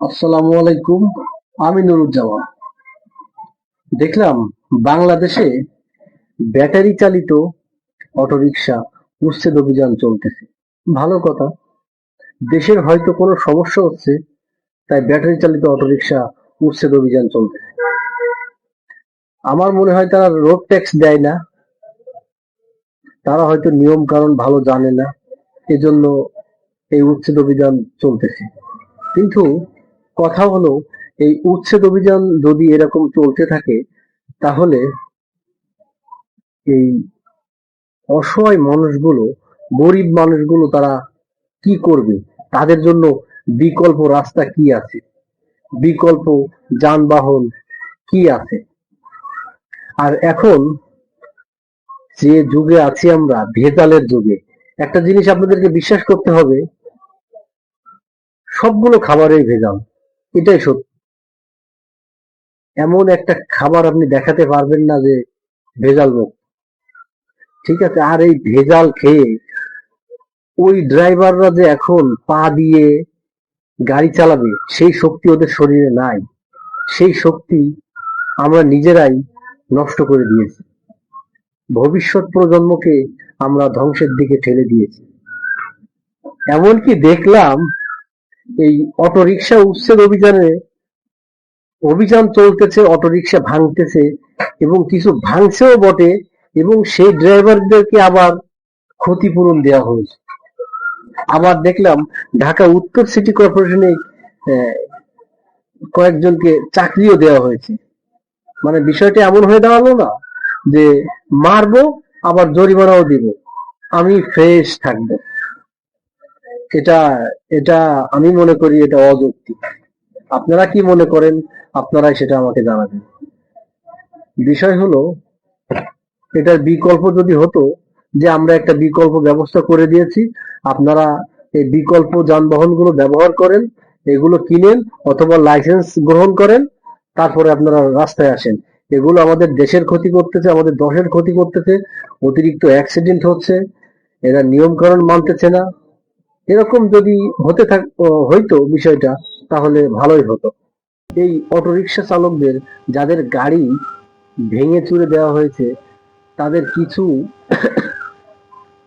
আসসালামু আলাইকুম, আমি নুরুজ্জামান। দেখলাম বাংলাদেশে ব্যাটারি চালিত অটোরিকশা উচ্ছেদ অভিযান চলতেছে। ভালো কথা, দেশের হয়তো কোনো সমস্যা হচ্ছে, তাই ব্যাটারি চালিত অটোরিকশা উচ্ছেদ অভিযান চলতেছে। আমার মনে হয় তারা রোড ট্যাক্স দেয় না, তারা হয়তো নিয়ম কারণ ভালো জানে না, এজন্য এই উচ্ছেদ অভিযান চলতেছে। কিন্তু কথা হলো, এই উচ্ছেদ অভিযান যদি এরকম চলতে থাকে, তাহলে এই অসহায় মানুষগুলো, গরিব মানুষগুলো তারা কি করবে? তাদের জন্য বিকল্প রাস্তা কি আছে? বিকল্প যানবাহন কি আছে? আর এখন যে যুগে আছি আমরা, ভেজালের যুগে, একটা জিনিস আপনাদেরকে বিশ্বাস করতে হবে, সবগুলো খাবারেই ভেজাল। এটাই সত্যি। এমন একটা খাবার আপনি দেখাতে পারবেন না যে ভেজাল মুক্ত। ঠিক আছে, আর এই ভেজাল খেয়ে ওই ড্রাইভাররা যে এখন পা দিয়ে গাড়ি চালাবে, সেই শক্তি ওদের শরীরে নাই। সেই শক্তি আমরা নিজেরাই নষ্ট করে দিয়েছি। ভবিষ্যৎ প্রজন্মকে আমরা ধ্বংসের দিকে ঠেলে দিয়েছি। এমনকি দেখলাম এই অটোরিকশা উচ্ছেদ অভিযানে। অভিযান চলতেছে, অটোরিকশা ভাঙতেছে এবং কিছু ভাঙছেও বটে এবং সেই ড্রাইভারদেরকে আবার ক্ষতিপূরণ দেওয়া হয়েছে। আবার দেখলাম ঢাকা উত্তর সিটি কর্পোরেশনে কয়েকজনকে চাকরিও দেওয়া হয়েছে। মানে বিষয়টা এমন হয়ে দাঁড়াল না যে মারবো, আবার জরিমানাও দিব। আমি ফ্রেশ থাকব। এটা এটা আমি মনে করি এটা অযৌক্তিক। আপনারা কি মনে করেন? আপনারাই সেটা আমাকে জানাবেন। বিষয় হলো, এটার বিকল্প যদি হতো যে আমরা একটা বিকল্প ব্যবস্থা করে দিয়েছি, আপনারা এই বিকল্প যানবাহনগুলো ব্যবহার করেন, এগুলো কিনেন অথবা লাইসেন্স গ্রহণ করেন, তারপরে আপনারা রাস্তায় আসেন। এগুলো আমাদের দেশের ক্ষতি করতেছে, আমাদের দশের ক্ষতি করতেছে, অতিরিক্ত অ্যাক্সিডেন্ট হচ্ছে, এরা নিয়মকানুন মানতেছে না। এরকম যদি হতে থাক হইতো বিষয়টা, তাহলে ভালোই হতো। এই অটোরিকশা চালকদের, যাদের গাড়ি ভেঙে চুরে দেওয়া হয়েছে, তাদের কিছু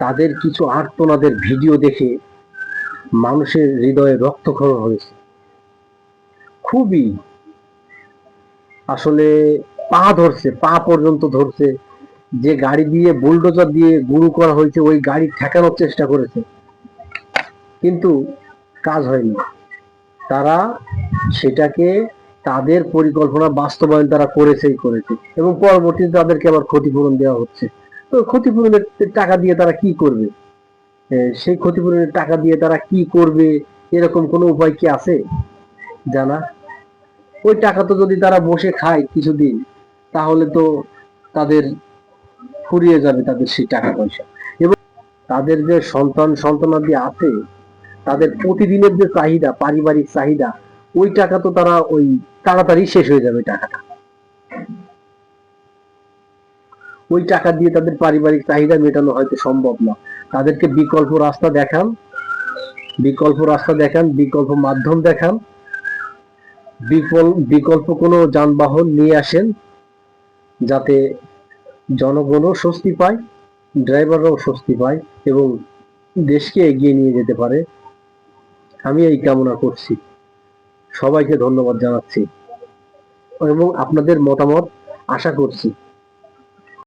তাদের কিছু আর্তনাদের ভিডিও দেখে মানুষের হৃদয়ে রক্তক্ষরণ হয়েছে। খুবই আসলে পা ধরছে, পা পর্যন্ত ধরছে। যে গাড়ি দিয়ে বুলডোজার দিয়ে গুরু করা হয়েছে, ওই গাড়ি ঠেকানোর চেষ্টা করেছে। কিন্তু কাজ হয়নি। তারা সেটাকে তাদের পরিকল্পনা বাস্তবায়ন তারা করেছেই করেছে এবং পরবর্তীতে তাদেরকে আবার ক্ষতিপূরণ দেওয়া হচ্ছে। তো ক্ষতিপূরণের টাকা দিয়ে তারা কি করবে? সেই ক্ষতিপূরণের টাকা দিয়ে তারা কি করবে? এরকম কোনো উপায় কি আছে? জানা? ওই টাকা তো যদি তারা বসে খায় কিছুদিন, তাহলে তো তাদের ফুরিয়ে যাবে তাদের সেই টাকা পয়সা। এবং তাদের যে সন্তান সন্তানাদি আছে তাদের প্রতিদিনের যে চাহিদা, পারিবারিক চাহিদা, ওই টাকা তো তারা ওই তাড়াতাড়ি শেষ হয়ে যাবে টাকাটা। ওই টাকা দিয়ে তাদের পারিবারিক চাহিদা মেটানো হয়তো সম্ভব না। তাদেরকে বিকল্প রাস্তা দেখান, বিকল্প রাস্তা দেখান, বিকল্প মাধ্যম দেখান বিকল্প কোনো যানবাহন নিয়ে আসেন, যাতে জনগণও স্বস্তি পায়, ড্রাইভাররাও স্বস্তি পায় এবং দেশকে এগিয়ে নিয়ে যেতে পারে। আমি এই কামনা করছি। সবাইকে ধন্যবাদ জানাচ্ছি। এবং আপনাদের মতামত আশা করছি।